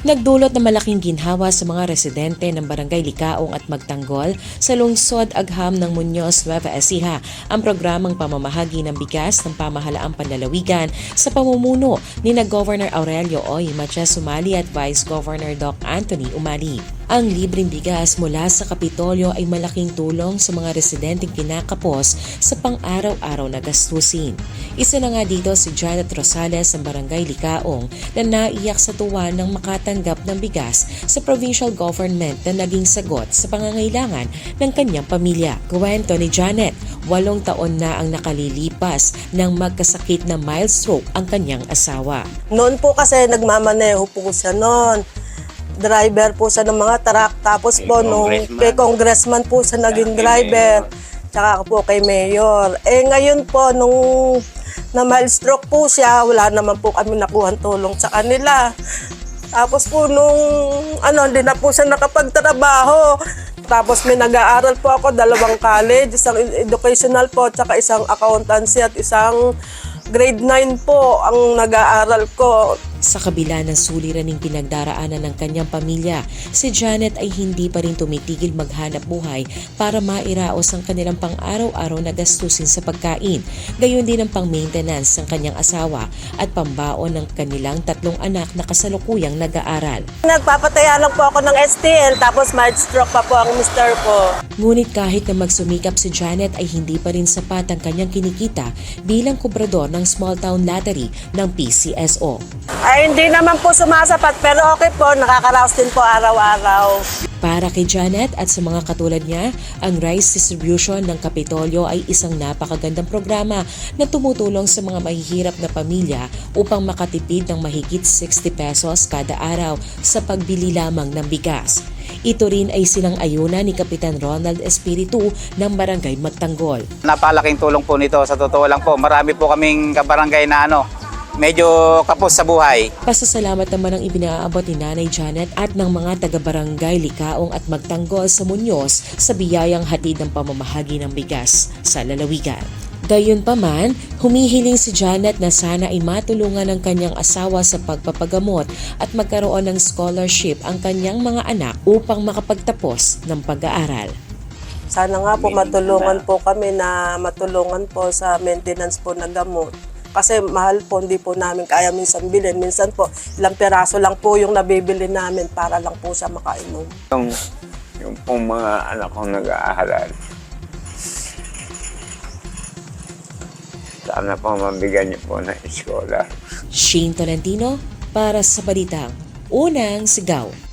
Nagdulot ng malaking ginhawa sa mga residente ng Barangay Likaong at Magtanggol sa lungsod Agham ng Muñoz, Nueva Ecija ang programang pamamahagi ng bigas ng pamahalaang panlalawigan sa pamumuno ni na Governor Aurelio Oy Matias Umali at Vice Governor Doc Anthony Umali. Ang libreng bigas mula sa Kapitolyo ay malaking tulong sa mga residenteng kinakapos sa pang-araw-araw na gastusin. Isa na nga dito si Janet Rosales ng Barangay Likaong na naiyak sa tuwa ng makatanggap ng bigas sa provincial government na naging sagot sa pangangailangan ng kanyang pamilya. Kwento ni Janet, walong taon na ang nakalilipas nang magkasakit na mild stroke ang kanyang asawa. Noon po kasi nagmamaneho po siya noon. Driver po siya ng mga truck. Tapos Kay po nung kay congressman po siya naging driver. Tsaka po kay mayor. Eh ngayon po nung na mild stroke po siya, wala naman po kami nakuha tulong sa kanila. Tapos po nung ano, hindi na po siya nakapagtrabaho. Tapos may nag-aaral po ako, dalawang college, isang educational po, tsaka isang accountancy at isang grade 9 po ang nag-aaral ko. Sa kabila ng suliraning pinagdaraanan ng kanyang pamilya, si Janet ay hindi pa rin tumitigil maghanap buhay para mairaos ang kanilang pang-araw-araw na gastusin sa pagkain, gayon din ang pang-maintenance ng kanyang asawa at pambaon ng kanilang tatlong anak na kasalukuyang nag-aaral. Nagpapataya lang po ako ng STL, tapos mild stroke pa po ang mister ko. Ngunit kahit na magsumikap si Janet ay hindi pa rin sapat ang kanyang kinikita bilang kubrador ng small town lottery ng PCSO. Ay, hindi naman po sumasapat, pero okay po, nakakaraos din po araw-araw. Para kay Janet at sa mga katulad niya, ang rice distribution ng Kapitolyo ay isang napakagandang programa na tumutulong sa mga mahihirap na pamilya upang makatipid ng mahigit 60 pesos kada araw sa pagbili lamang ng bigas. Ito rin ay silang ayuna ni Kapitan Ronald Espiritu ng Barangay Magtanggol. Napalaking tulong po nito. Sa totoo lang po, marami po kaming kabarangay na ano, medyo kapos sa buhay. Pasasalamat naman ang ibinaabot ni Nanay Janet at ng mga taga-barangay Likaong at Magtanggol sa Muñoz sa biyayang hatid ng pamamahagi ng bigas sa lalawigan. Gayunpaman, humihiling si Janet na sana ay matulungan ng kanyang asawa sa pagpapagamot at magkaroon ng scholarship ang kanyang mga anak upang makapagtapos ng pag-aaral. Sana nga po matulungan po kami na matulungan po sa maintenance po ng gamot. Kasi mahal po, hindi po namin kaya minsan bilhin. Minsan po, ilang peraso lang po yung nabibili namin para lang po siya makainom. yung, yung pong mga anak kong nag-aaral. Sana po mabigyan niyo po ng eskola. Shane Tolentino para sa Balitang Unang Sigaw.